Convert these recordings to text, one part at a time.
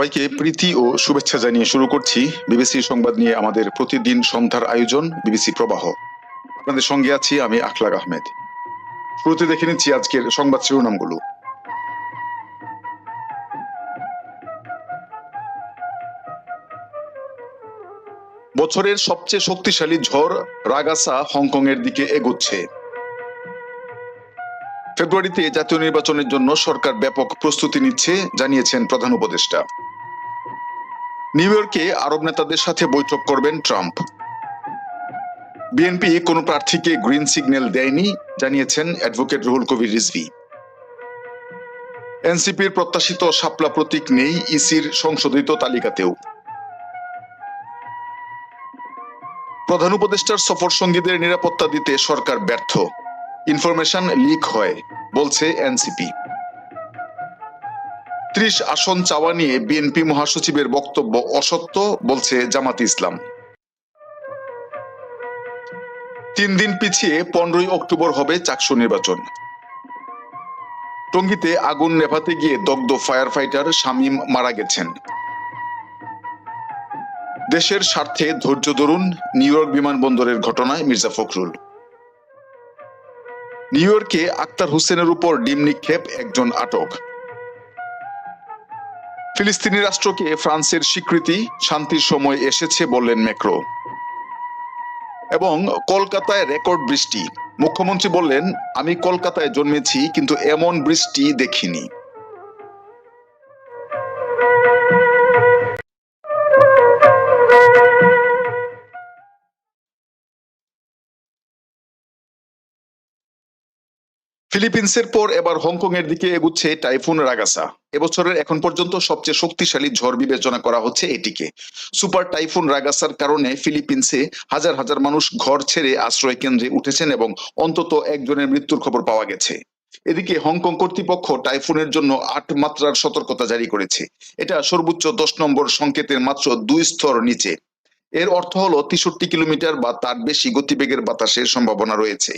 সবাইকে প্রীতি ও শুভেচ্ছা জানিয়ে শুরু করছি বিবিসি সংবাদ নিয়ে আমাদের প্রতিদিন সন্ধ্যার আয়োজন, বিবিসি প্রবাহ। আপনাদের সঙ্গে আছি আমি আখলাক আহমেদ। শুরুতে দেখে নিচ্ছি আজকের সংবাদ শিরোনামগুলো। বছরের সবচেয়ে শক্তিশালী ঝড় রাগাসা হংকং এর দিকে এগোচ্ছে। ফেব্রুয়ারিতে জাতীয় নির্বাচনের জন্য সরকার ব্যাপক প্রস্তুতি নিচ্ছে, জানিয়েছেন প্রধান উপদেষ্টা। নিউ ইয়র্কে আরব নেতাদের সাথে বৈঠক করবেন ট্রাম্প। বিএনপি কোনো প্রার্থীকে গ্রিন সিগন্যাল দেয়নি, জানিয়েছেন অ্যাডভোকেট রুহুল কবির রিজভি। এনসিপির প্রত্যাশিত শাপলা প্রতীক নেই ইসির সংশোধিত তালিকাতেও। প্রধান উপদেষ্টার সফর সঙ্গীদের নিরাপত্তা দিতে সরকার ব্যর্থ। ইনফরমেশন লিক হয়, বলছে এনসিপি। ত্রিশ আসন চাওয়া নিয়ে বিএনপি মহাসচিবের বক্তব্য অসত্য, বলছে জামাত ইসলাম। তিন দিন পিছিয়ে পনেরোই অক্টোবর হবে চাকসু নির্বাচন। টঙ্গীতে আগুন নেভাতে গিয়ে দগ্ধ ফায়ার ফাইটার শামীম মারা গেছেন। দেশের স্বার্থে ধৈর্য ধরুন, নিউ ইয়র্ক বিমানবন্দরের ঘটনায় মির্জা ফখরুল। নিউ ইয়র্কে আক্তার হোসেনের উপর ডিম নিক্ষেপ একজন আটক। ফিলিস্তিনি রাষ্ট্রকে ফ্রান্সের স্বীকৃতি শান্তির সময় এসেছে বললেন ম্যাক্রো। এবং কলকাতায় রেকর্ড বৃষ্টি। মুখ্যমন্ত্রী বললেন, আমি কলকাতায় জন্মেছি, কিন্তু এমন বৃষ্টি দেখিনি। ফিলিপিন্সের পর এবার হংকং এর দিকে এগুচ্ছে টাইফুন রাগাসা। এবছরের এখন পর্যন্ত সবচেয়ে শক্তিশালী ঝড় বিবেচনা করা হচ্ছে এটিকে। সুপার টাইফুন রাগাসার কারণে ফিলিপিন্সে হাজার হাজার মানুষ ঘর ছেড়ে আশ্রয় কেন্দ্রে উঠেছেন এবং অন্তত একজনের মৃত্যুর খবর পাওয়া গেছে। এদিকে হংকং কর্তৃপক্ষ টাইফুনের জন্য আট মাত্রার সতর্কতা জারি করেছে। এটা সর্বোচ্চ দশ নম্বর সংকেতের মাত্র দুই স্তর নিচে। এর অর্থ হলো তেষট্টি কিলোমিটার বা তার বেশি গতিবেগের বাতাসের সম্ভাবনা রয়েছে।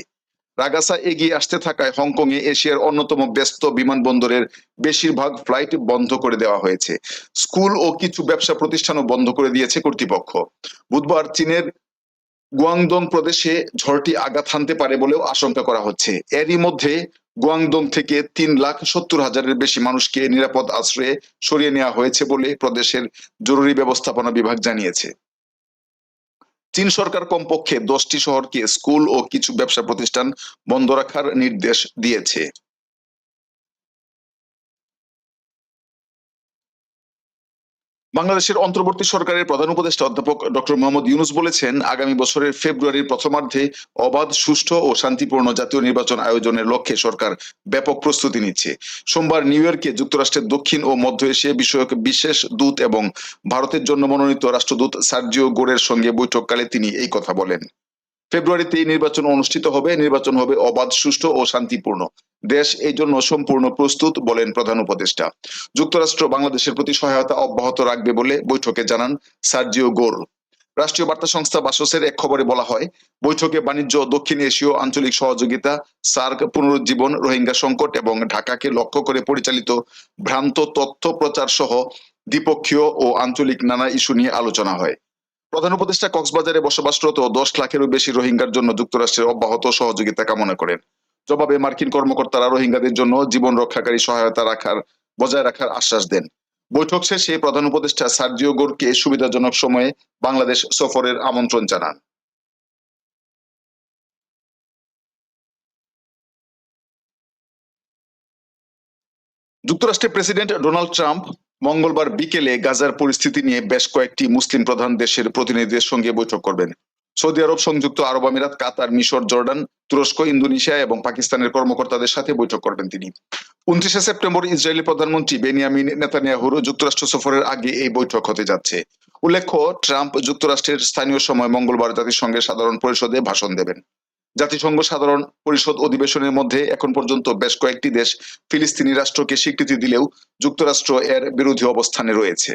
রাগাসা এগিয়ে আসতে থাকায় হংকং এ এশিয়ার অন্যতম ব্যস্ত বিমানবন্দরের বেশিরভাগ ফ্লাইট বন্ধ করে দেওয়া হয়েছে। স্কুল ও কিছু ব্যবসা প্রতিষ্ঠানও বন্ধ করে দিয়েছে কর্তৃপক্ষ। বুধবার চীনের গুয়াংদং প্রদেশে ঝড়টি আঘাত হানতে পারে বলেও আশঙ্কা করা হচ্ছে। এরই মধ্যে গুয়াংদং থেকে তিন লাখ সত্তর হাজারের বেশি মানুষকে নিরাপদ আশ্রয়ে সরিয়ে নেওয়া হয়েছে বলে প্রদেশের জরুরি ব্যবস্থাপনা বিভাগ জানিয়েছে। চীন সরকার কমপক্ষে দশটি শহরকে স্কুল ও কিছু ব্যবসা প্রতিষ্ঠান বন্ধ রাখার নির্দেশ দিয়েছে। বাংলাদেশের অন্তর্বর্তী সরকারের প্রধান উপদেষ্টা অধ্যাপক ডক্টর মোহাম্মদ ইউনুস বলেছেন, আগামী বছরের ফেব্রুয়ারির প্রথমার্ধে অবাধ, সুষ্ঠু ও শান্তিপূর্ণ জাতীয় নির্বাচন আয়োজনের লক্ষ্যে সরকার ব্যাপক প্রস্তুতি নিচ্ছে। সোমবার নিউ ইয়র্কে যুক্তরাষ্ট্রের দক্ষিণ ও মধ্য এশিয়া বিষয়ক বিশেষ দূত এবং ভারতের জন্য মনোনীত রাষ্ট্রদূত সার্জিও গোরের সঙ্গে বৈঠককালে তিনি এই কথা বলেন। ফেব্রুয়ারিতে এই নির্বাচন অনুষ্ঠিত হবে। নির্বাচন হবে অবাধ, সুষ্ঠু ও শান্তিপূর্ণ। দেশ এই জন্য সম্পূর্ণ প্রস্তুত, বলেন প্রধান উপদেষ্টা। যুক্তরাষ্ট্র বাংলাদেশের প্রতি সহায়তা অব্যাহত রাখবে বলে বৈঠকে জানান সার্জিও গোর। রাষ্ট্রীয় বার্তা সংস্থা বাসসের এক খবরে বলা হয়, বৈঠকে বাণিজ্য, দক্ষিণ এশীয় আঞ্চলিক সহযোগিতা, সার্ক, পুনরুজ্জীবন, রোহিঙ্গা সংকট এবং ঢাকাকে লক্ষ্য করে পরিচালিত ভ্রান্ত তথ্য প্রচার সহ দ্বিপক্ষীয় ও আঞ্চলিক নানা ইস্যু নিয়ে আলোচনা হয়। প্রধান উপদেষ্টা কক্সবাজারে বসবাসরত দশ লাখেরও বেশি রোহিঙ্গার জন্য যুক্তরাষ্ট্রের অব্যাহত সহযোগিতা কামনা করেন। জবাবে মার্কিন কর্মকর্তারা রোহিঙ্গাদের জন্য জীবন রক্ষাকারী সহায়তা রাখার, বজায় রাখার আশ্বাস দেন। বৈঠক শেষে প্রধান উপদেষ্টা সার্জিও গোরকে সুবিধাজনক সময়ে বাংলাদেশ সফরের আমন্ত্রণ জানান। যুক্তরাষ্ট্রের প্রেসিডেন্ট ডোনাল্ড ট্রাম্প মঙ্গলবার বিকেলে গাজার পরিস্থিতি নিয়ে বেশ কয়েকটি মুসলিম প্রধান দেশের প্রতিনিধিদের সঙ্গে বৈঠক করবেন। সৌদি আরব, সংযুক্ত আরব আমিরাত, কাতার, মিশর, জর্ডান, তুরস্ক, ইন্দোনেশিয়া এবং পাকিস্তানের কর্মকর্তাদের সাথে বৈঠক করবেন তিনি। উনত্রিশে সেপ্টেম্বর ইসরায়েলি প্রধানমন্ত্রী বেনিয়ামিন নেতানিয়াহুর যুক্তরাষ্ট্র সফরের আগে এই বৈঠক হতে যাচ্ছে। উল্লেখ্য, ট্রাম্প যুক্তরাষ্ট্রের স্থানীয় সময় মঙ্গলবার জাতিসংঘের সাধারণ পরিষদে ভাষণ দেবেন। জাতিসংঘ সাধারণ পরিষদ অধিবেশনের মধ্যে এখন পর্যন্ত বেশ কয়েকটি দেশ ফিলিস্তিনি রাষ্ট্রকে স্বীকৃতি দিলেও যুক্তরাষ্ট্র এর বিরোধী অবস্থানে রয়েছে।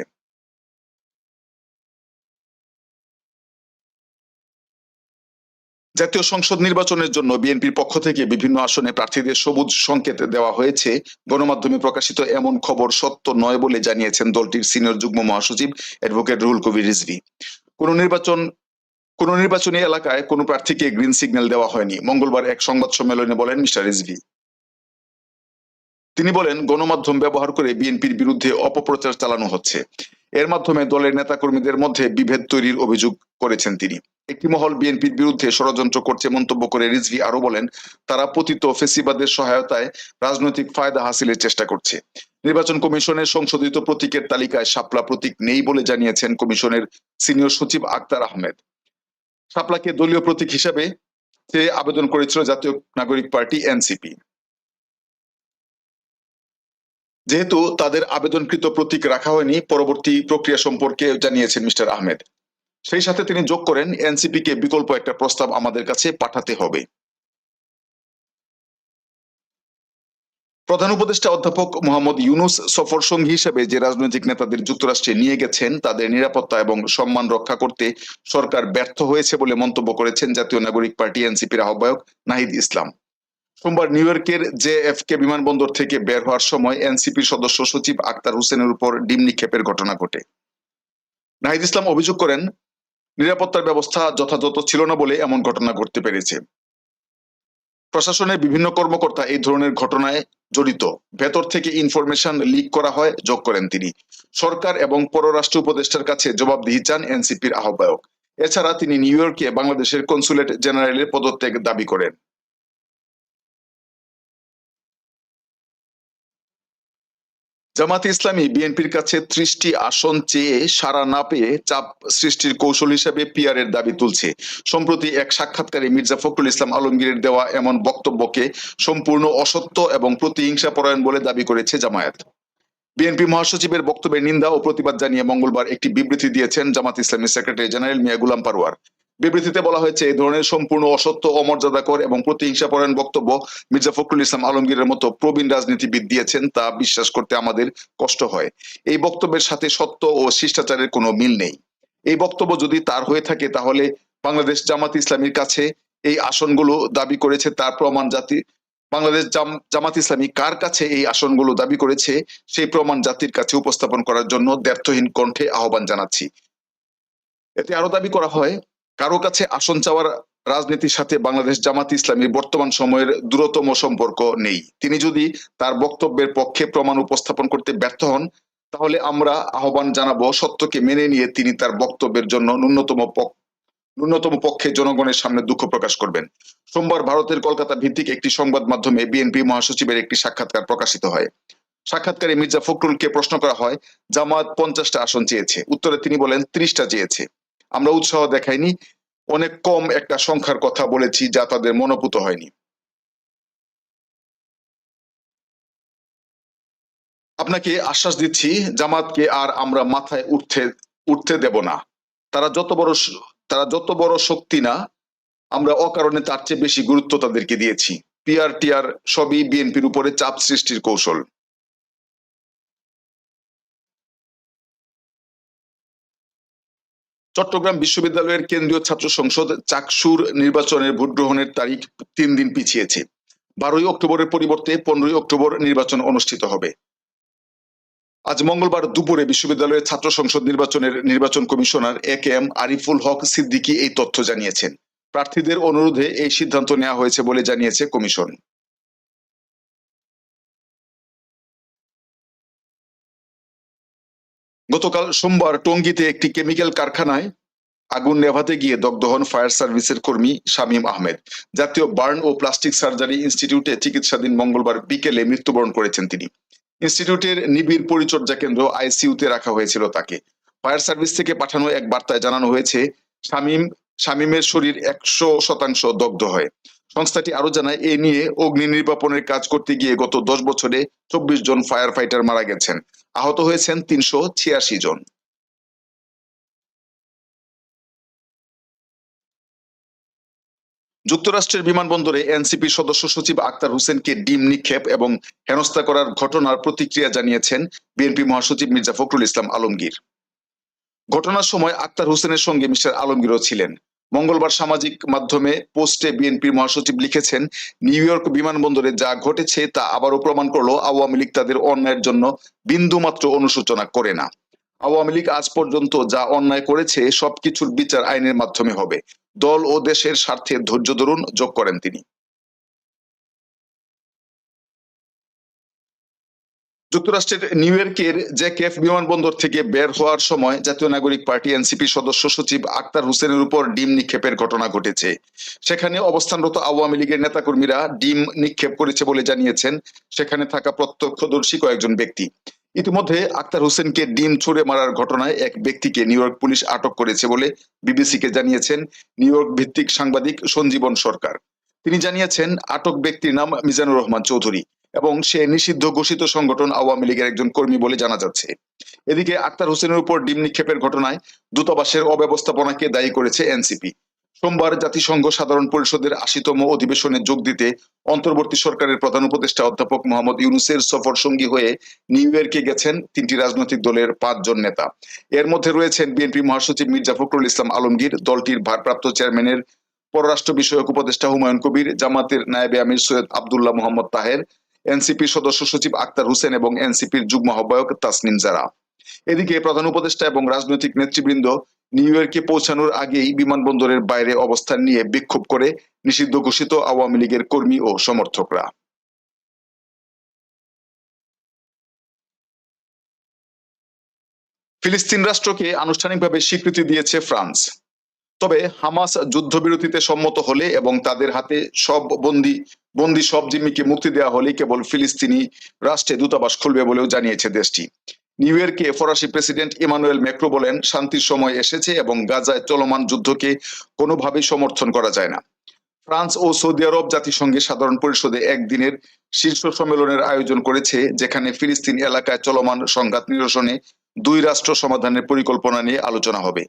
জাতীয় সংসদ নির্বাচনের জন্য বিএনপির পক্ষ থেকে বিভিন্ন আসনে প্রার্থীদের সবুজ সংকেত দেওয়া হয়েছে। গণমাধ্যমে প্রকাশিত এমন খবর সত্য নয় বলে জানিয়েছেন দলটির সিনিয়র যুগ্ম মহাসচিব অ্যাডভোকেট রুহুল কবির রিজভি। কোন নির্বাচন কোন নির্বাচনী এলাকায় কোনো প্রার্থীকে গ্রিন সিগন্যাল দেওয়া হয়নি। মঙ্গলবার এক সংবাদ সম্মেলনে বলেন মিস্টার রিজভি তিনি বলেন, গণমাধ্যম ব্যবহার করে বিএনপির বিরুদ্ধে অপপ্রচার চালানো হচ্ছে। এর মাধ্যমে দলের নেতাকর্মীদের মধ্যে বিভেদ তৈরির অভিযোগ করেছেন তিনি। একটি মহল বিএনপির বিরুদ্ধে ষড়যন্ত্র করছে মন্তব্য করে রিজভি আরও বলেন, তারা পতিত ফেসিবাদের সহায়তায় রাজনৈতিক ফায়দা হাসিলের চেষ্টা করছে। নির্বাচন কমিশনের সংশোধিত প্রতীকের তালিকায় শাপলা প্রতীক নেই বলে জানিয়েছেন কমিশনের সিনিয়র সচিব আক্তার আহমেদ। শাপলাকে দলীয় প্রতীক হিসাবে সে আবেদন করেছিল জাতীয় নাগরিক পার্টি এনসিপি। যেহেতু তাদের আবেদনকৃত প্রতীক রাখা হয়নি, পরবর্তী প্রক্রিয়া সম্পর্কে জানিয়েছেন মিস্টার আহমেদ। সেই সাথে তিনি যোগ করেন, এনসিপি কে বিকল্প একটা প্রস্তাব আমাদের কাছে পাঠাতে হবে। প্রধান উপদেষ্টা অধ্যাপক মোহাম্মদ ইউনুস সফর সঙ্গী হিসেবে যে রাজনৈতিক নেতাদের যুক্তরাষ্ট্রে নিয়ে গেছেন, তাদের নিরাপত্তা এবং সম্মান রক্ষা করতে সরকার ব্যর্থ হয়েছে বলে মন্তব্য করেছেন জাতীয় নাগরিক পার্টি এনসিপির আহ্বায়ক নাহিদ ইসলাম। সোমবার নিউ ইয়র্কের জে এফ কে বিমানবন্দর থেকে বের হওয়ার সময় এনসিপির সদস্য সচিব আক্তার হোসেনের উপর ডিম নিক্ষেপের ঘটনা ঘটে। নাহিদ ইসলাম অভিযোগ করেন, নিরাপত্তার ব্যবস্থা যথাযথ ছিল না বলে এমন ঘটনা ঘটতে পেরেছে। প্রশাসনের বিভিন্ন কর্মকর্তা এই ধরনের ঘটনায় জড়িত। ভেতর থেকে ইনফরমেশন লিক করা হয়, যোগ করেন তিনি। সরকার এবং পররাষ্ট্র উপদেষ্টার কাছে জবাবদিহি চান এনসিপির আহ্বায়ক। এছাড়া তিনি নিউ ইয়র্কে বাংলাদেশের কনসুলেট জেনারেলের পদত্যাগ দাবি করেন। জামাতে ইসলামী বিএনপির কাছে ত্রিশটি আসন চেয়ে সারা না পেয়ে চাপ সৃষ্টির কৌশল হিসেবে পিআর এর দাবি তুলছে। সম্প্রতি এক সাক্ষাৎকারে মির্জা ফখরুল ইসলাম আলমগীরের দেওয়া এমন বক্তব্যকে সম্পূর্ণ অসত্য এবং প্রতিহিংসা পরায়ণ বলে দাবি করেছে জামায়াত। বিএনপি মহাসচিবের বক্তব্যের নিন্দা ও প্রতিবাদ জানিয়ে মঙ্গলবার একটি বিবৃতি দিয়েছেন জামাত ইসলামী সেক্রেটারি জেনারেল মিয়া গুলাম পারোয়ার। বিবৃতিতে বলা হয়েছে, এই ধরনের সম্পূর্ণ অসত্য অমর্যাদাকর এবং প্রতিহিংসা পরায়ণ বক্তব্য মির্জা ফখরুল ইসলাম আলমগীরের মতো প্রবীণ রাজনীতিবিদ দিয়েছেন তা বিশ্বাস করতে আমাদের কষ্ট হয়। এই বক্তব্যের সাথে সত্য ও শিষ্টাচারের কোনো মিল নেই। এই বক্তব্য যদি তার হয়ে থাকে তাহলে বাংলাদেশ জামাত ইসলামীর কাছে এই আসনগুলো দাবি করেছে, তার প্রমাণ জাতি, বাংলাদেশ জাম- জামাত ইসলামী কার কাছে এই আসনগুলো দাবি করেছে, সেই প্রমাণ জাতির কাছে উপস্থাপন করার জন্য দ্ব্যর্থহীন কণ্ঠে আহ্বান জানাচ্ছি। এতে আরও দাবি করা হয় কারও কাছে আসন চাওয়ার রাজনীতির সাথে বাংলাদেশ জামাত ইসলামীর বর্তমান সময়ের দূরতম সম্পর্ক নেই। তিনি যদি তার বক্তব্যের পক্ষে প্রমাণ উপস্থাপন করতে ব্যর্থ হন, তাহলে আমরা আহ্বান জানাব সত্যকে মেনে নিয়ে তিনি তার বক্তব্যের জন্য ন্যূনতম ন্যূনতম পক্ষে জনগণের সামনে দুঃখ প্রকাশ করবেন। সোমবার ভারতের কলকাতা ভিত্তিক একটি সংবাদ মাধ্যমে বিএনপি মহাসচিবের একটি সাক্ষাৎকার প্রকাশিত হয়। সাক্ষাৎকারে মির্জা ফখরুলকে প্রশ্ন করা হয়, জামাত পঞ্চাশটা আসন চেয়েছে। উত্তরে তিনি বলেন, ত্রিশটা চেয়েছে। আমরা উৎসাহ দেখাইনি। অনেক কম একটা সংখ্যার কথা বলেছি যা তাদের মনোপুত হয়নি। আপনাকে আশ্বাস দিচ্ছি, জামাতকে আর আমরা মাথায় উঠতে উঠতে দেব না। তারা যত বড় তারা যত বড় শক্তি না, আমরা অকারণে তার চেয়ে বেশি গুরুত্ব তাদেরকে দিয়েছি। পিআর টিআর সবই বিএনপির উপরে চাপ সৃষ্টির কৌশল। চট্টগ্রাম বিশ্ববিদ্যালয়ের কেন্দ্রীয় ছাত্র সংসদ চাকসুর নির্বাচনের ভোট গ্রহণের তারিখ তিন দিন পিছিয়েছে। বারোই অক্টোবরের পরিবর্তে পনেরোই অক্টোবর নির্বাচন অনুষ্ঠিত হবে। আজ মঙ্গলবার দুপুরে বিশ্ববিদ্যালয়ের ছাত্র সংসদ নির্বাচনের নির্বাচন commissioner A K M Ariful Haque Siddiqui এই তথ্য জানিয়েছেন। প্রার্থীদের অনুরোধে এই সিদ্ধান্ত নেওয়া হয়েছে বলে জানিয়েছে কমিশন। গতকাল সোমবার টঙ্গীতে একটি কেমিক্যাল কারখানায় আগুন নেভাতে গিয়ে দগ্ধ হন ফায়ার সার্ভিসের কর্মী শামীম আহমেদ। জাতীয় বার্ন ও প্লাস্টিক সার্জারি ইনস্টিটিউটে চিকিৎসাধীন মঙ্গলবার বিকেলে মৃত্যুবরণ করেছেন তিনি। ইনস্টিটিউটের নিবিড় পরিচর্যা কেন্দ্র আইসিইউতে রাখা হয়েছিল তাকে। ফায়ার সার্ভিস থেকে পাঠানো এক বার্তায় জানানো হয়েছে, শামীম, শামীমের শরীর একশো শতাংশ দগ্ধ হয়। সংস্থাটি আরও জানায়, এ নিয়ে অগ্নি নির্বাপনের কাজ করতে গিয়ে গত দশ বছরে চব্বিশ জন ফায়ার ফাইটার মারা গেছেন। আহত হয়েছেন তিনশো ছিয়াশি জন। যুক্তরাষ্ট্রের বিমানবন্দরে এনসিপি সদস্য সচিব আক্তার হোসেনকে ডিম নিক্ষেপ এবং হেনস্থা করার ঘটনার প্রতিক্রিয়া জানিয়েছেন বিএনপি মহাসচিব মির্জা ফখরুল ইসলাম আলমগীর। ঘটনার সময় আক্তার হোসেনের সঙ্গে মিস্টার আলমগীরও ছিলেন। মঙ্গলবার সামাজিক মাধ্যমে পোস্টে বিএনপির মহাসচিব লিখেছেন, নিউ ইয়র্ক বিমানবন্দরে যা ঘটেছে তা আবারও প্রমাণ করল আওয়ামী লীগ তাদের অন্যায়ের জন্য বিন্দুমাত্র অনুশোচনা করে না। আওয়ামী লীগ আজ পর্যন্ত যা অন্যায় করেছে সবকিছুর বিচার আইনের মাধ্যমে হবে। দল ও দেশের স্বার্থে ধৈর্য ধরুন, যোগ করেন তিনি। যুক্তরাষ্ট্রের নিউ ইয়র্কের জেকেএফ বিমানবন্দর থেকে বের হওয়ার সময় জাতীয় নাগরিক পার্টি এনসিপি সদস্য সচিব আক্তার হোসেনের উপর ডিম নিক্ষেপের ঘটনা ঘটেছে। সেখানে অবস্থানরত আওয়ামী লীগের নেতাকর্মীরা ডিম নিক্ষেপ করেছে বলে জানিয়েছেন। সেখানে থাকা প্রত্যক্ষদর্শী কয়েকজন ব্যক্তি। ইতিমধ্যে আক্তার হোসেনকে ডিম ছুড়ে মারার ঘটনায় এক ব্যক্তিকে নিউ ইয়র্ক পুলিশ আটক করেছে বলে বিবিসিকে জানিয়েছেন নিউ ইয়র্ক ভিত্তিক সাংবাদিক সঞ্জীবন সরকার। তিনি জানিয়েছেন, আটক ব্যক্তির নাম মিজানুর রহমান চৌধুরী। এবং সে নিষিদ্ধ ঘোষিত সংগঠন আওয়ামী লীগের একজন কর্মী বলে জানা যাচ্ছে। এদিকে আক্তার হোসেনের উপর ডিম নিক্ষেপের ঘটনায় দূতাবাসের অব্যবস্থাপনাকে দায়ী করেছে এনসিপি। সোমবার জাতিসংঘ সাধারণ পরিষদের আশিতম অধিবেশনে যোগ দিতে অন্তর্বর্তী সরকারের প্রধান উপদেষ্টা অধ্যাপক মোহাম্মদ ইউনুসের সফর সঙ্গী হয়ে নিউ ইয়র্কে গেছেন তিনটি রাজনৈতিক দলের পাঁচজন নেতা। এর মধ্যে রয়েছেন বিএনপি মহাসচিব মির্জা ফখরুল ইসলাম আলমগীর, দলটির ভারপ্রাপ্ত চেয়ারম্যানের পররাষ্ট্র বিষয়ক উপদেষ্টা হুমায়ুন কবির, জামাতের নায়েবে আমির সৈয়দ আবদুল্লাহ মোহাম্মদ তাহের এনসিপির সদস্য সচিব আক্তার হোসেন এবং এনসিপির যুগ্ম আহ্বায়ক তাসনিম জারা। এদিকে প্রধান উপদেষ্টা এবং রাজনৈতিক নেতৃবৃন্দ নিউ ইয়র্কে পৌঁছানোর আগেই বিমানবন্দরের বাইরে অবস্থান নিয়ে বিক্ষোভ করে নিষিদ্ধ ঘোষিত আওয়ামী লীগের কর্মী ও সমর্থকরা। ফিলিস্তিন রাষ্ট্রকে আনুষ্ঠানিকভাবে স্বীকৃতি দিয়েছে ফ্রান্স। তবে হামাস যুদ্ধবিরতিতে সম্মত হলে এবং তাদের হাতে সব বন্দি বন্দি সব জিম্মিকে মুক্তি দেওয়া হলে কেবল ফিলিস্তিনি রাষ্ট্রে দূতাবাস খুলবে বলেও জানিয়েছে দেশটি। নিউ ইয়র্কে ফরাসি প্রেসিডেন্ট ইমানুয়েল ম্যাক্রো বলেন, শান্তির সময় এসেছে এবং গাজায় চলমান যুদ্ধকে কোনোভাবেই সমর্থন করা যায় না। ফ্রান্স ও সৌদি আরব জাতিসংঘের সাধারণ পরিষদে একদিনের শীর্ষ সম্মেলনের আয়োজন করেছে, যেখানে ফিলিস্তিন এলাকায় চলমান সংঘাত নিরসনে দুই রাষ্ট্র সমাধানের পরিকল্পনা নিয়ে আলোচনা হবে।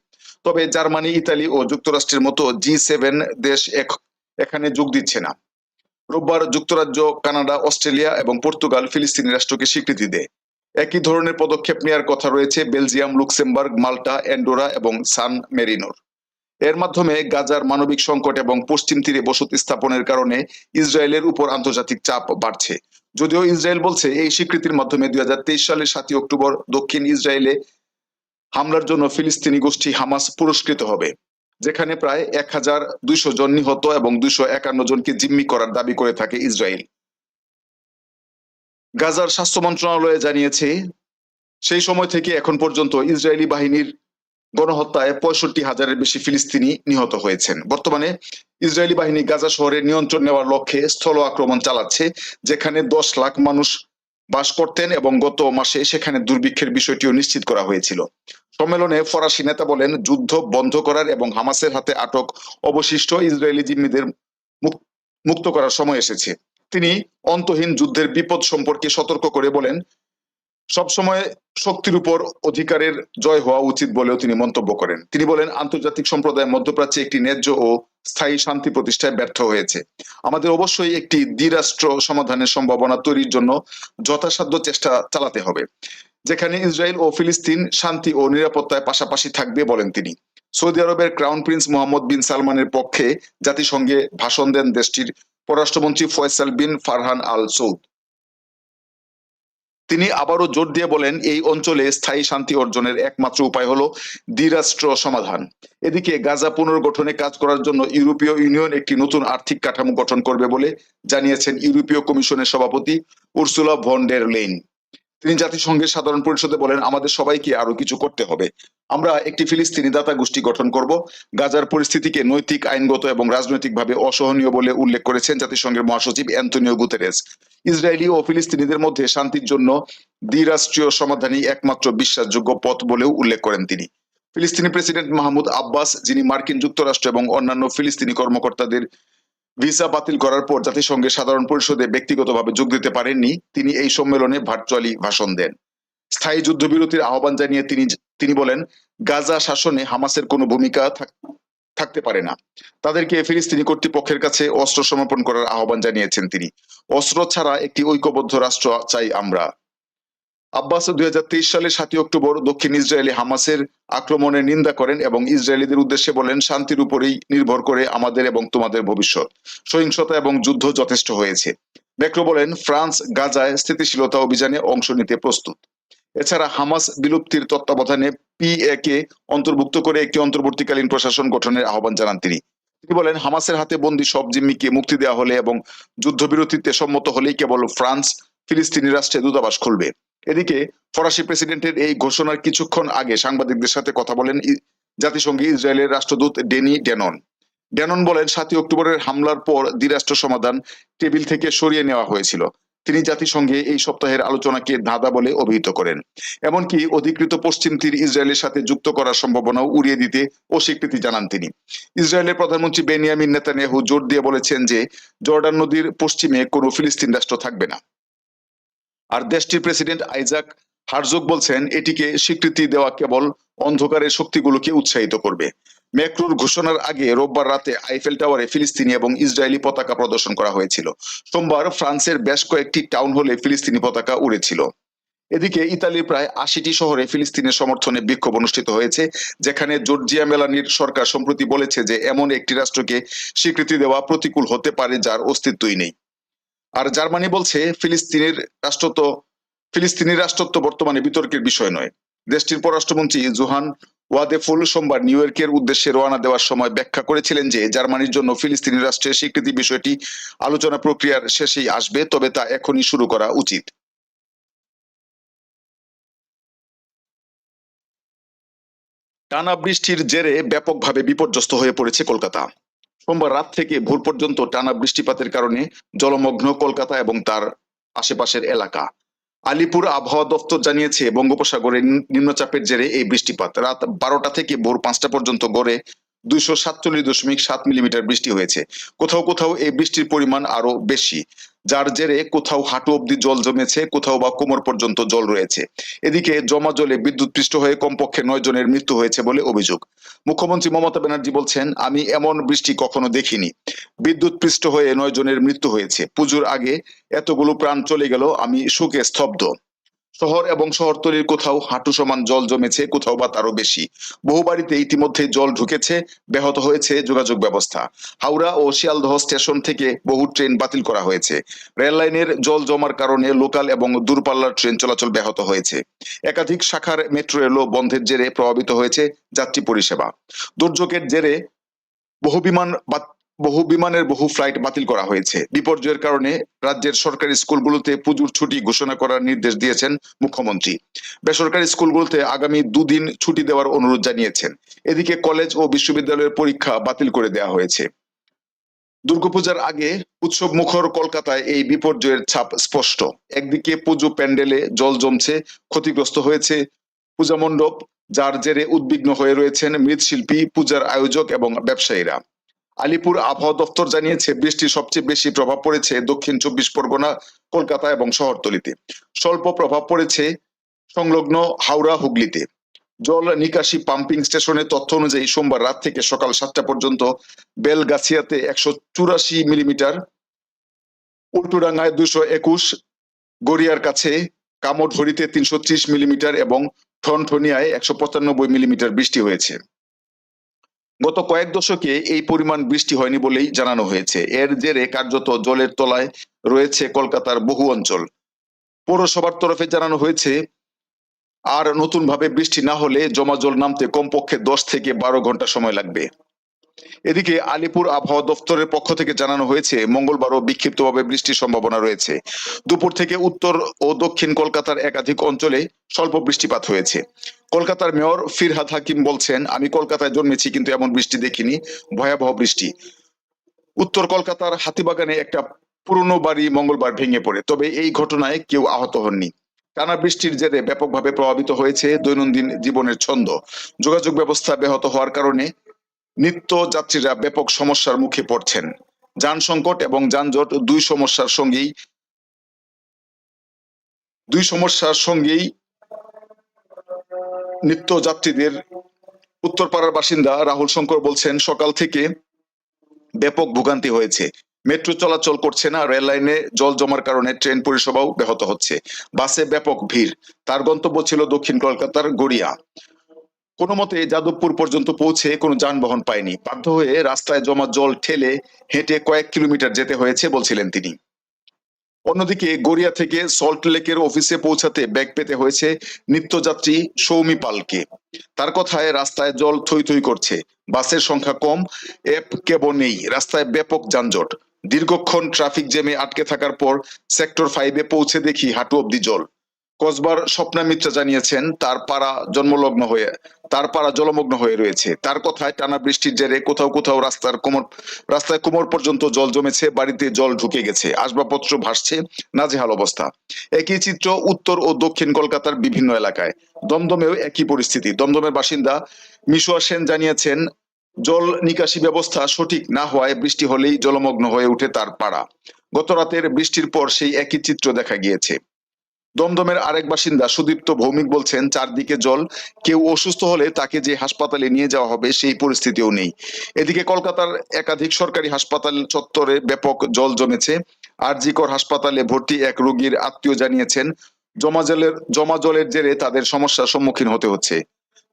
তবে জার্মানি, ইতালি ও যুক্তরাষ্ট্রের মতো জি সেভেন দেশ এখানে যোগ দিচ্ছে না। রোববার যুক্তরাজ্য, কানাডা, অস্ট্রেলিয়া এবং পর্তুগাল ফিলিস্তিনি রাষ্ট্রকে স্বীকৃতি দেয়। একই ধরনের পদক্ষেপ নেওয়ার কথা রয়েছে বেলজিয়াম, লুক্সেমবার্গ, মাল্টা, অ্যান্ডোরা এবং সান মেরিনোর। এর মাধ্যমে গাজার মানবিক সংকট এবং পশ্চিম তীরে বসতি স্থাপনের কারণে ইসরায়েলের উপর আন্তর্জাতিক চাপ বাড়ছে। যদিও ইসরায়েল বলছে, এই স্বীকৃতির মাধ্যমে দুই হাজার তেইশ সালের সাতই অক্টোবর দক্ষিণ ইসরায়েলে হামলার জন্য ফিলিস্তিনি গোষ্ঠী হামাস পুরস্কৃত হবে। যেখানে প্রায় এক হাজার দুইশো জন নিহত এবং দুইশো একান্ন জনকে জিম্মি করার দাবি করে থাকে ইসরায়েল। গাজার স্বাস্থ্য মন্ত্রণালয় জানিয়েছে, সেই সময় থেকে এখন পর্যন্ত ইসরায়েলি বাহিনীর গণহত্যায় পঁয়ষট্টি হাজারের বেশি ফিলিস্তিনি নিহত হয়েছেন। বর্তমানে ইসরায়েলি বাহিনী গাজা শহরে নিয়ন্ত্রণ নেওয়ার লক্ষ্যে স্থল আক্রমণ চালাচ্ছে, যেখানে দশ লাখ মানুষ বাস করতেন এবং গত মাসে সেখানে দুর্ভিক্ষের বিষয়টিও নিশ্চিত করা হয়েছিল। সম্মেলনে ফরাসি নেতা বলেন, যুদ্ধ বন্ধ করার এবং হামাসের হাতে আটক অবশিষ্ট ইসরায়েলি জিম্মিদের মুক্ত করার সময় এসেছে। তিনি অন্তহীন যুদ্ধের বিপদ সম্পর্কে সতর্ক করে বলেন সবসময় শক্তির উপর অধিকারের জয় হওয়া উচিত বলেও তিনি মন্তব্য করেন। তিনি বলেন, আন্তর্জাতিক সম্প্রদায় মধ্যপ্রাচ্যে একটি ন্যায্য ও স্থায়ী শান্তি প্রতিষ্ঠায় ব্যর্থ হয়েছে। আমাদের অবশ্যই একটি দ্বিরাষ্ট্র সমাধানের সম্ভাবনা তৈরির জন্য যথাসাধ্য চেষ্টা চালাতে হবে। যেখানে ইসরায়েল ও ফিলিস্তিন শান্তি ও নিরাপত্তায় পাশাপাশি থাকবে বলেন তিনি। সৌদি আরবের ক্রাউন প্রিন্স মোহাম্মদ বিন সালমানের পক্ষে জাতিসংঘে ভাষণ দেন দেশটির পররাষ্ট্রমন্ত্রী ফয়সাল বিন ফারহান আল সৌদ। তিনি আবারও জোর দিয়ে বলেন, এই অঞ্চলে স্থায়ী শান্তি অর্জনের একমাত্র উপায় হলো দ্বিরাষ্ট্র সমাধান। এদিকে গাজা পুনর্গঠনে কাজ করার জন্য ইউরোপীয় ইউনিয়ন একটি নতুন আর্থিক কাঠামো গঠন করবে বলে জানিয়েছেন ইউরোপীয় কমিশনের সভাপতি উর্সুলা ভন ডের লেইন। তিনি জাতিসংঘের সাধারণ পরিষদে বলেন, আমাদের সবাইকে আরও কিছু করতে হবে। আমরা একটি ফিলিস্তিনি দাতা গোষ্ঠী গঠন করব। গাজার পরিস্থিতিকে নৈতিক, আইনগত এবং রাজনৈতিকভাবে অসহনীয় বলে উল্লেখ করেছেন জাতিসংঘের মহাসচিব অ্যান্তনিও গুতেরেস। ইসরায়েলি ও ফিলিস্তিনিদের মধ্যে শান্তির জন্য দ্বিরাষ্ট্রীয় সমাধানই একমাত্র বিশ্বাসযোগ্য পথ বলেও উল্লেখ করেন তিনি। ফিলিস্তিনি প্রেসিডেন্ট মাহমুদ আব্বাস, যিনি মার্কিন যুক্তরাষ্ট্র এবং অন্যান্য ফিলিস্তিনি কর্মকর্তাদের ভিসা বাতিল করার পর জাতিসংঘের সাধারণ পরিষদে ব্যক্তিগতভাবে যোগ দিতে পারেননি তিনি এই সম্মেলনে ভার্চুয়ালি ভাষণ দেন। স্থায়ী যুদ্ধবিরতির আহ্বান জানিয়ে তিনি তিনি বলেন, গাজা শাসনে হামাসের কোনো ভূমিকা থাক- থাকতে পারে না। তাদেরকে ফিলিস্তিনি কর্তৃপক্ষের কাছে অস্ত্র সমর্পণ করার আহ্বান জানিয়েছেন তিনি। অস্ত্র ছাড়া একটি ঐক্যবদ্ধ রাষ্ট্র চাই আমরা। আব্বাস দুই সালের সাতই অক্টোবর দক্ষিণ ইসরায়েলে হামাসের আক্রমণের নিন্দা করেন এবং ইসরায়েলিদের উদ্দেশ্যে বলেন, শান্তির উপরেই নির্ভর করে আমাদের এবং তোমাদের ভবিষ্যৎ। সহিংসতা এবং যুদ্ধ যথেষ্ট হয়েছে। ম্যাক্রো বলেন, ফ্রান্স গাজায় স্থিতিশীলতা অভিযানে অংশ নিতে প্রস্তুত। এছাড়া হামাস বিলুপ্তির তত্ত্বাবধানে পিএ কে অন্তর্ভুক্ত করে একটি অন্তর্বর্তীকালীন প্রশাসন গঠনের আহ্বান জানান তিনি। তিনি বলেন, হামাসের হাতে বন্দী সব জিম্মিকে মুক্তি দেওয়া হলে এবং যুদ্ধবিরতিতে সম্মত হলেই কেবল ফ্রান্স, ফিলিস্তিনি রাষ্ট্রে দূতাবাস খুলবে। এদিকে ফরাসি প্রেসিডেন্টের এই ঘোষণার কিছুক্ষণ আগে সাংবাদিকদের সাথে কথা বলেন জাতিসংঘে ইসরায়েলের রাষ্ট্রদূত ডেনি ডেনন। ডেনন বলেন, সাতই অক্টোবরের হামলার পর দ্বিরাষ্ট্র সমাধান টেবিল থেকে সরিয়ে নেওয়া হয়েছিল। তিনি জাতিসংঘে এই সপ্তাহের আলোচনাকে ধাঁধা বলে অভিহিত করেন। এমনকি অধিকৃত পশ্চিম তীর ইসরায়েলের সাথে যুক্ত করার সম্ভাবনাও উড়িয়ে দিতে অস্বীকৃতি জানান তিনি। ইসরায়েলের প্রধানমন্ত্রী বেনিয়ামিন নেতানিয়াহু জোর দিয়ে বলেছেন যে, জর্ডান নদীর পশ্চিমে কোনো ফিলিস্তিন রাষ্ট্র থাকবে না। আর দেশটির প্রেসিডেন্ট আইজাক হারজোক বলছেন, এটিকে স্বীকৃতি দেওয়া কেবল অন্ধকারের শক্তিগুলোকে উৎসাহিত করবে। ম্যাক্রোর ঘোষণার আগে রোববার রাতে আইফেল টাওয়ারে ফিলিস্তিনি এবং ইসরায়েলি পতাকা প্রদর্শন করা হয়েছিল। সোমবার ফ্রান্সের বেশ কয়েকটি টাউন হলে ফিলিস্তিনি পতাকা উড়েছিল। এদিকে ইতালির প্রায় আশিটি শহরে ফিলিস্তিনের সমর্থনে বিক্ষোভ অনুষ্ঠিত হয়েছে, যেখানে জর্জিয়া মেলানির সরকার সম্প্রতি বলেছে যে, এমন একটি রাষ্ট্রকে স্বীকৃতি দেওয়া প্রতিকূল হতে পারে যার অস্তিত্বই নেই। আর জার্মানি বলছে, ফিলিস্তিনের রাষ্ট্রত্ব, ফিলিস্তিনি রাষ্ট্রত্ব বর্তমানে বিতর্কের বিষয় নয়। দেশটির পররাষ্ট্রমন্ত্রী জোহান ওয়াদেফুল সোমবার নিউ ইয়র্কের উদ্দেশ্যে রওনা দেওয়ার সময় ব্যাখ্যা করেছিলেন যে, জার্মানির জন্য ফিলিস্তিনি রাষ্ট্রের স্বীকৃতি বিষয়টি আলোচনা প্রক্রিয়ার শেষেই আসবে, তবে তা এখনই শুরু করা উচিত। টানা বৃষ্টির জেরে ব্যাপকভাবে বিপর্যস্ত হয়ে পড়েছে কলকাতা। সোমবার রাত থেকে ভোর পর্যন্ত টানা বৃষ্টিপাতের কারণে জলমগ্ন কলকাতা এবং তার আশেপাশের এলাকা। আলিপুর আবহাওয়া দপ্তর জানিয়েছে, বঙ্গোপসাগরে নিম্নচাপের জেরে এই বৃষ্টিপাত। রাত বারোটা থেকে ভোর পাঁচটা পর্যন্ত গড়ে দুইশো সাতচল্লিশ দশমিক সাত মিলিমিটার বৃষ্টি হয়েছে। কোথাও কোথাও এই বৃষ্টির পরিমাণ আরও বেশি। যার জেরে কোথাও হাঁটু অব্দি জল জমেছে, কোথাও বা কোমর পর্যন্ত জল রয়েছে। এদিকে জমা জলে বিদ্যুৎ পৃষ্ট হয়ে কমপক্ষে নয় জনের মৃত্যু হয়েছে বলে অভিযোগ। মুখ্যমন্ত্রী মমতা ব্যানার্জি বলছেন, আমি এমন বৃষ্টি কখনো দেখিনি। বিদ্যুৎ পৃষ্ঠ হয়ে নয় জনের মৃত্যু হয়েছে। পুজোর আগে এতগুলো প্রাণ চলে গেল, আমি শোকে স্তব্ধ। শহর এবং শহরতলির কোথাও হাঁটু সমান জল জমেছে, কোথাও বা তারও বেশি। বহু বাড়িতে ইতিমধ্যে জল ঢুকেছে, ব্যাহত হয়েছে যোগাযোগ ব্যবস্থা। হাওড়া ও শিয়ালদহ স্টেশন থেকে বহু ট্রেন বাতিল করা হয়েছে। রেল লাইনের জল জমার কারণে লোকাল এবং দূরপাল্লার ট্রেন চলাচল ব্যাহত হয়েছে। একাধিক শাখার মেট্রো রেলও বন্ধের জেরে প্রভাবিত হয়েছে যাত্রী পরিষেবা। দুর্যোগের জেরে বহু বিমান বহু বিমানের বহু ফ্লাইট বাতিল করা হয়েছে। বিপর্যয়ের কারণে রাজ্যের সরকারি স্কুলগুলোতে পুজোর ছুটি ঘোষণা করার নির্দেশ দিয়েছেন মুখ্যমন্ত্রী। বেসরকারি স্কুলগুলোতে আগামী দুদিন ছুটি দেওয়ার অনুরোধ জানিয়েছেন। এদিকে কলেজ ও বিশ্ববিদ্যালয়ের পরীক্ষা বাতিল করে দেওয়া হয়েছে। দুর্গাপূজার আগে উৎসব মুখর কলকাতায় এই বিপর্যয়ের ছাপ স্পষ্ট। একদিকে পুজো প্যান্ডেলে জল জমছে, ক্ষতিগ্রস্ত হয়েছে পূজা মণ্ডপ, যার জেরে উদ্বিগ্ন হয়ে রয়েছেন মৃৎশিল্পী, পূজার আয়োজক এবং ব্যবসায়ীরা। আলিপুর আবহাওয়া দপ্তর জানিয়েছে, বৃষ্টির সবচেয়ে বেশি প্রভাব পড়েছে দক্ষিণ চব্বিশ পরগনা, কলকাতা এবং শহরতলিতে। স্বল্প প্রভাব পড়েছে সংলগ্ন হাওড়া, হুগলিতে। জল নিকাশি পাম্পিং স্টেশনের তথ্য অনুযায়ী সোমবার রাত থেকে সকাল সাতটা পর্যন্ত বেলগাছিয়াতে একশো চুরাশি মিলিমিটার উল্টুডাঙ্গায় দুশো একুশ, গড়িয়ার কাছে কামড়ঝড়িতে তিনশো ত্রিশ মিলিমিটার এবং ঠনঠনিয়ায় একশো পঁচানব্বই মিলিমিটার বৃষ্টি হয়েছে। গত কয়েক দশকে এই পরিমাণ বৃষ্টি হয়নি বলেই জানানো হয়েছে। এর জেরে কার্যত জলের তলায় রয়েছে কলকাতার বহু অঞ্চল। পৌরসভার তরফে জানানো হয়েছে, আর নতুনভাবে বৃষ্টি না হলে জমা জল নামতে কমপক্ষে দশ থেকে বারো ঘণ্টা সময় লাগবে। এদিকে আলিপুর আবহাওয়া দপ্তরের পক্ষ থেকে জানানো হয়েছে, মঙ্গলবারও বিক্ষিপ্তভাবে বৃষ্টির সম্ভাবনা রয়েছে। দুপুর থেকে উত্তর ও দক্ষিণ কলকাতার একাধিক অঞ্চলে স্বল্প বৃষ্টিপাত হয়েছে। কলকাতার মেয়র ফিরহাদ হাকিম বলছেন, আমি কলকাতায় জন্মেছি কিন্তু এমন বৃষ্টি দেখিনি, ভয়াবহ বৃষ্টি। উত্তর কলকাতার হাতিবাগানে একটা পুরনো বাড়ি মঙ্গলবার ভেঙে পড়ে, তবে এই ঘটনায় কেউ আহত হননি। টানা বৃষ্টির জেরে ব্যাপকভাবে প্রভাবিত হয়েছে দৈনন্দিন জীবনের ছন্দ। যোগাযোগ ব্যবস্থা ব্যাহত হওয়ার কারণে নিত্য যাত্রীরা ব্যাপক সমস্যার মুখে পড়ছেন। যান সংকট এবং যানজট দুই সমস্যার সঙ্গেই দুই সমস্যার সঙ্গেই নিত্য যাত্রীদের উত্তরপাড়ার বাসিন্দা রাহুল শঙ্কর বলছেন, সকাল থেকে ব্যাপক ভোগান্তি হয়েছে। মেট্রো চলাচল করছে না, রেল লাইনে জল জমার কারণে ট্রেন পরিষেবাও ব্যাহত হচ্ছে। বাসে ব্যাপক ভিড়। তার গন্তব্য ছিল দক্ষিণ কলকাতার গড়িয়া। কোনো মতে যাদবপুর পর্যন্ত পৌঁছে কোনো যানবাহন পায়নি। বাধ্য হয়ে রাস্তায় জমা জল ঠেলে হেঁটে কয়েক কিলোমিটার যেতে হয়েছে বলছিলেন তিনি। অন্যদিকে গড়িয়া থেকে সল্ট লেকের অফিসে পৌঁছাতে ব্যাগ পেতে হয়েছে নিত্যযাত্রী সৌমি পালকে। তার কথায় রাস্তায় জল থই থই করছে। বাসের সংখ্যা কম অ্যাপ কেবল নেই। রাস্তায় ব্যাপক যানজট। দীর্ঘক্ষণ ট্রাফিক জ্যামে আটকে থাকার পর সেক্টর ফাইভে পৌঁছে দেখি হাঁটু অব্দি জল। কসবার স্বপ্না মিত্রা জানিয়েছেন, তার পাড়া জন্মলগ্ন হয়ে, তার পাড়া জলমগ্ন হয়ে রয়েছে। তার কথায় টানা বৃষ্টির জেরে কোথাও কোথাও রাস্তার কোমর রাস্তায় কোমর পর্যন্ত জল জমেছে, বাড়িতে জল ঢুকে গেছে, আসবাবপত্র ভাসছে, নাজেহাল অবস্থা। একই চিত্র উত্তর ও দক্ষিণ কলকাতার বিভিন্ন এলাকায়। দমদমেও একই পরিস্থিতি। দমদমের বাসিন্দা মিশুয়া সেন জানিয়েছেন, জল নিকাশি ব্যবস্থা সঠিক না হওয়ায় বৃষ্টি হলেই জলমগ্ন হয়ে ওঠে তার পাড়া। গত রাতের বৃষ্টির পর সেই একই চিত্র দেখা গিয়েছে। দমদমের আরেক বাসিন্দা সুদীপ্ত ভৌমিক বলছেন, চারদিকে জল, কেউ অসুস্থ হলে তাকে যে হাসপাতালে নিয়ে যাওয়া হবে সেই পরিস্থিতিও নেই। এদিকে কলকাতার একাধিক সরকারি হাসপাতাল চত্বরে ব্যাপক জল জমেছে। আরজিকর হাসপাতালে ভর্তি এক রোগীর আত্মীয় জানিয়েছেন, জমা জলের জমা জলের জেরে তাদের সমস্যার সম্মুখীন হতে হচ্ছে।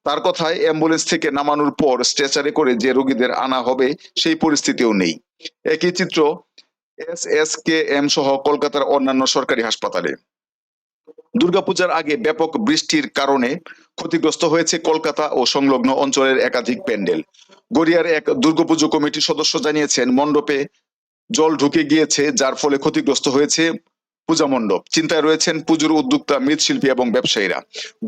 তার কথায় অ্যাম্বুলেন্স থেকে নামানোর পর স্ট্রেচারে করে যে রোগীদের আনা হবে সেই পরিস্থিতিও নেই। একই চিত্র এস এস কে এম সহ কলকাতার অন্যান্য সরকারি হাসপাতালে। দুর্গাপূজার আগে ব্যাপক বৃষ্টির কারণে ক্ষতিগ্রস্ত হয়েছে কলকাতা ও সংলগ্ন অঞ্চলের একাধিক প্যান্ডেল। গড়িয়ার এক দুর্গাপুজো কমিটির সদস্য জানিয়েছেন, মণ্ডপে জল ঢুকে গিয়েছে, যার ফলে ক্ষতিগ্রস্ত হয়েছে পূজা মণ্ডপ। চিন্তায় রয়েছেন পুজোর উদ্যোক্তা, মৃৎশিল্পী এবং ব্যবসায়ীরা।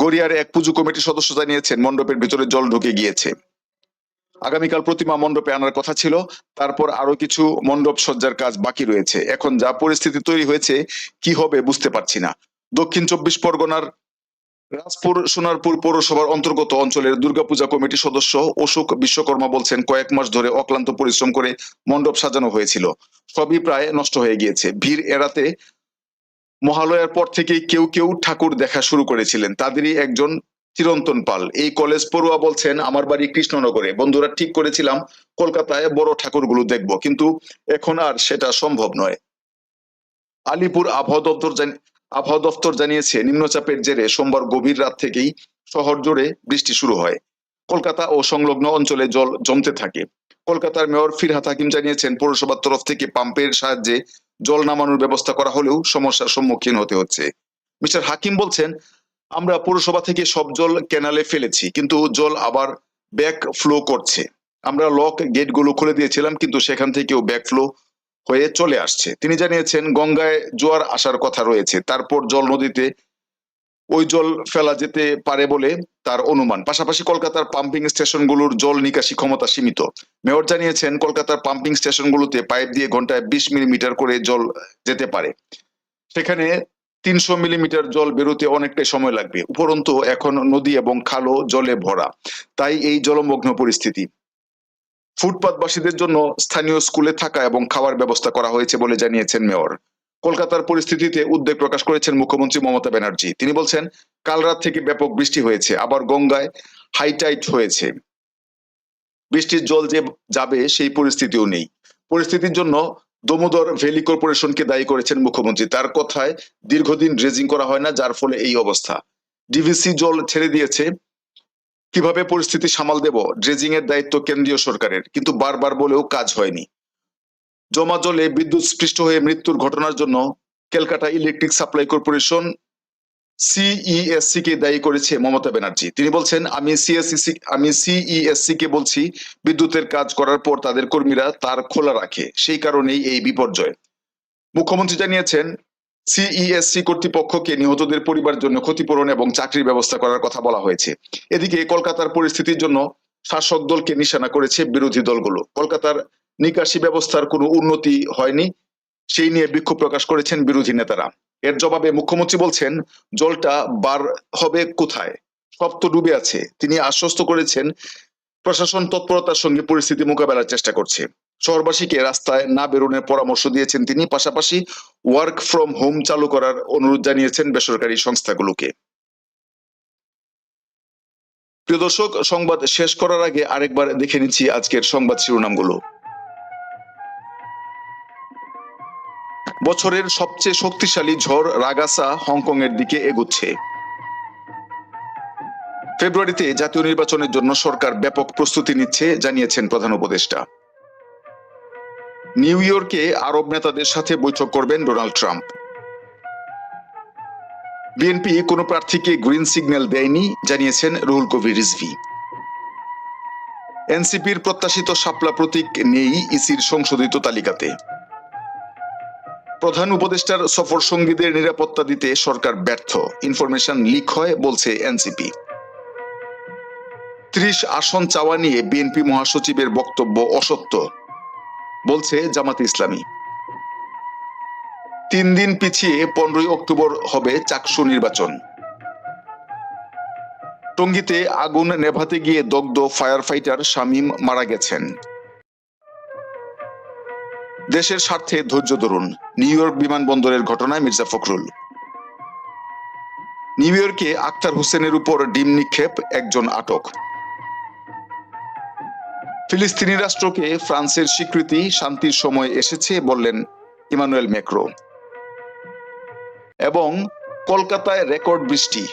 গড়িয়ার এক পুজো কমিটির সদস্য জানিয়েছেন, মণ্ডপের ভিতরে জল ঢুকে গিয়েছে। আগামীকাল প্রতিমা মণ্ডপে আনার কথা ছিল, তারপর আরও কিছু মণ্ডপ সজ্জার কাজ বাকি রয়েছে। এখন যা পরিস্থিতি তৈরি হয়েছে, কি হবে বুঝতে পারছি না। দক্ষিণ চব্বিশ পরগনার রাজপুর সোনারপুর পৌরসভার অন্তর্গত অঞ্চলের দুর্গাপূজা কমিটির সদস্য অশোক বিশ্বকর্মা বলছেন, কয়েক মাস ধরে অক্লান্ত পরিশ্রম করে মণ্ডপ সাজানো হয়েছিল। সবই প্রায় নষ্ট হয়ে গিয়েছে। ভিড় এড়াতে মহালয়ার পর থেকেই কেউ কেউ ঠাকুর দেখা শুরু করেছিলেন। তাদেরই একজন চিরন্তন পাল। এই কলেজ পড়ুয়া বলছেন, আমার বাড়ি কৃষ্ণনগরে। বন্ধুরা, ঠিক করেছিলাম। কলকাতায় বড় ঠাকুরগুলো দেখব। কিন্তু এখন আর সেটা সম্ভব নয়। আলিপুর আবহাওয়া দপ্তর আবহাওয়া দফতর জানিয়েছে, নিম্নচাপের জেরে সোমবার গভীর রাত থেকেই শহর জুড়ে বৃষ্টি শুরু হয়। কলকাতা ও সংলগ্ন অঞ্চলে জল জমতে থাকে। কলকাতার মেয়র ফিরহাত হাকিম জানিয়েছেন, পৌরসভার তরফ থেকে পাম্পের সাহায্যে জল নামানোর ব্যবস্থা করা হলেও সমস্যার সম্মুখীন হতে হচ্ছে। মিস্টার হাকিম বলছেন, আমরা পৌরসভা থেকে সব জল ক্যানালে ফেলেছি, কিন্তু জল আবার ব্যাক ফ্লো করছে। আমরা লক গেটগুলো খুলে দিয়েছিলাম, কিন্তু সেখান থেকেও ব্যাক ফ্লো হয়ে চলে আসছে। তিনি জানিয়েছেন, গঙ্গায় জোয়ার আসার কথা রয়েছে। তারপর জল নদীতে ওই জল ফেলা যেতে পারে বলে তার অনুমান। পাশাপাশি কলকাতার পাম্পিং স্টেশনগুলোর জল নিকাশি ক্ষমতা সীমিত। মেয়র জানিয়েছেন, কলকাতার পাম্পিং স্টেশনগুলোতে পাইপ দিয়ে ঘন্টায় বিশ মিলিমিটার করে জল যেতে পারে। সেখানে তিনশো মিলিমিটার জল বেরোতে অনেকটাই সময় লাগবে। উপরন্তু, এখন নদী এবং খালও জলে ভরা। তাই এই জলমগ্ন পরিস্থিতি। ফুটপাতবাসীদের জন্য স্থানীয় স্কুলে থাকা এবং খাওয়ার ব্যবস্থা করা হয়েছে বলে জানিয়েছেন মেয়র। কলকাতার পরিস্থিতিতে উদ্বেগ প্রকাশ করেছেন মুখ্যমন্ত্রী মমতা ব্যানার্জি। তিনি বলছেন, কাল রাত থেকে ব্যাপক বৃষ্টি হয়েছে, আবার গঙ্গায় হাইটাইট হয়েছে। বৃষ্টির জল যে যাবে, সেই পরিস্থিতিও নেই। পরিস্থিতির জন্য দমোদর ভ্যালি কর্পোরেশনকে দায়ী করেছেন মুখ্যমন্ত্রী। তার কথায় দীর্ঘদিন ড্রেজিং করা হয় না, যার ফলে এই অবস্থা। ডিভিসি জল ছেড়ে দিয়েছে কীভাবে পরিস্থিতি সামাল দেব? ড্রেজিং এর দায়িত্ব কেন্দ্রীয় সরকারের, কিন্তু বারবার বলেও কাজ হয়নি। জমা জলে বিদ্যুৎ স্পৃষ্ট হয়ে মৃত্যুর ঘটনার জন্য Calcutta electric supply corporation CESC কে দায়ী করেছে মমতা ব্যানার্জি। তিনি বলছেন, আমি সিএসসি, আমি সিইএসসি কে বলছি, বিদ্যুতের কাজ করার পর তাদের কর্মীরা তার খোলা রাখে। সেই কারণেই এই বিপর্যয়। মুখ্যমন্ত্রী জানিয়েছেন সিইএসসি কর্তৃপক্ষকে নিহতদের পরিবারের জন্য ক্ষতিপূরণ এবং চাকরির ব্যবস্থা করার কথা বলা হয়েছে। এদিকে কলকাতার পরিস্থিতির জন্য শাসক দলকে নিশানা করেছে বিরোধী দলগুলো। কলকাতার নিকাশি ব্যবস্থার কোনো উন্নতি হয়নি, সেই নিয়ে বিক্ষোভ প্রকাশ করেছেন বিরোধী নেতারা। এর জবাবে মুখ্যমন্ত্রী বলছেন, জলটা বার হবে কোথায়? সব তো ডুবে আছে। তিনি আশ্বস্ত করেছেন, প্রশাসন তৎপরতার সঙ্গে পরিস্থিতি মোকাবেলার চেষ্টা করছে। শহরবাসীকে রাস্তায় না বেরোনোর পরামর্শ দিয়েছেন তিনি। পাশাপাশি ওয়ার্ক ফ্রম হোম চালু করার অনুরোধ জানিয়েছেন বেসরকারি সংস্থাগুলোকে। প্রিয় দর্শক, সংবাদ শেষ করার আগে আরেকবার দেখে নিচ্ছি আজকের সংবাদ শিরোনামগুলো। বছরের সবচেয়ে শক্তিশালী ঝড় রাগাসা হংকং এর দিকে এগুচ্ছে। ফেব্রুয়ারিতে জাতীয় নির্বাচনের জন্য সরকার ব্যাপক প্রস্তুতি নিচ্ছে, জানিয়েছেন প্রধান উপদেষ্টা। নিউ ইয়র্কে আরব নেতাদের সাথে বৈঠক করবেন ডোনাল্ড ট্রাম্প। বিএনপি কোনো প্রার্থীকে গ্রিন সিগন্যাল দেয়নি, জানিয়েছেন রুহুল কবির রিজভি। এনসিপির প্রত্যাশিত শাপলা প্রতীক নেই ইসির সংশোধিত তালিকাতে। প্রধান উপদেষ্টার সফর সঙ্গীদের নিরাপত্তা দিতে সরকার ব্যর্থ, ইনফরমেশন লিক হয়, বলছে এনসিপি। ত্রিশ আসন চাওয়া নিয়ে বিএনপি মহাসচিবের বক্তব্য অসত্য। বলছে জামাত ইসলামী। তিন দিন পিছিয়ে পনেরোই অক্টোবর হবে চাকসু নির্বাচন। টঙ্গীতে আগুন নেভাতে গিয়ে দগ্ধ ফায়ার ফাইটার শামীম মারা গেছেন। দেশের স্বার্থে ধৈর্য ধরুন, নিউ ইয়র্ক বিমানবন্দরের ঘটনায় মির্জা ফখরুল। নিউ ইয়র্কে আক্তার হোসেনের উপর ডিম নিক্ষেপ একজন আটক। ফিলিস্তিনি রাষ্ট্রকে ফ্রান্সের স্বীকৃতি শান্তির সময় এসেছে বললেন ইমানুয়েল ম্যাক্রো এবং কলকাতায় রেকর্ড বৃষ্টি।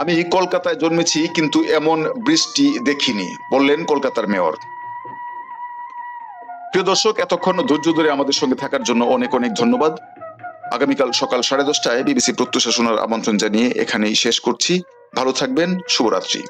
আমি কলকাতায় জন্মেছি কিন্তু এমন বৃষ্টি দেখিনি, বললেন কলকাতার মেয়র। প্রিয় দর্শক, এতক্ষণ ধৈর্য ধরে আমাদের সঙ্গে থাকার জন্য অনেক অনেক ধন্যবাদ। আগামীকাল সকাল সাড়ে দশটায় বিবিসি প্রত্যুষা শোনার আমন্ত্রণ জানিয়ে এখানেই শেষ করছি। ভালো থাকবেন, শুভরাত্রি।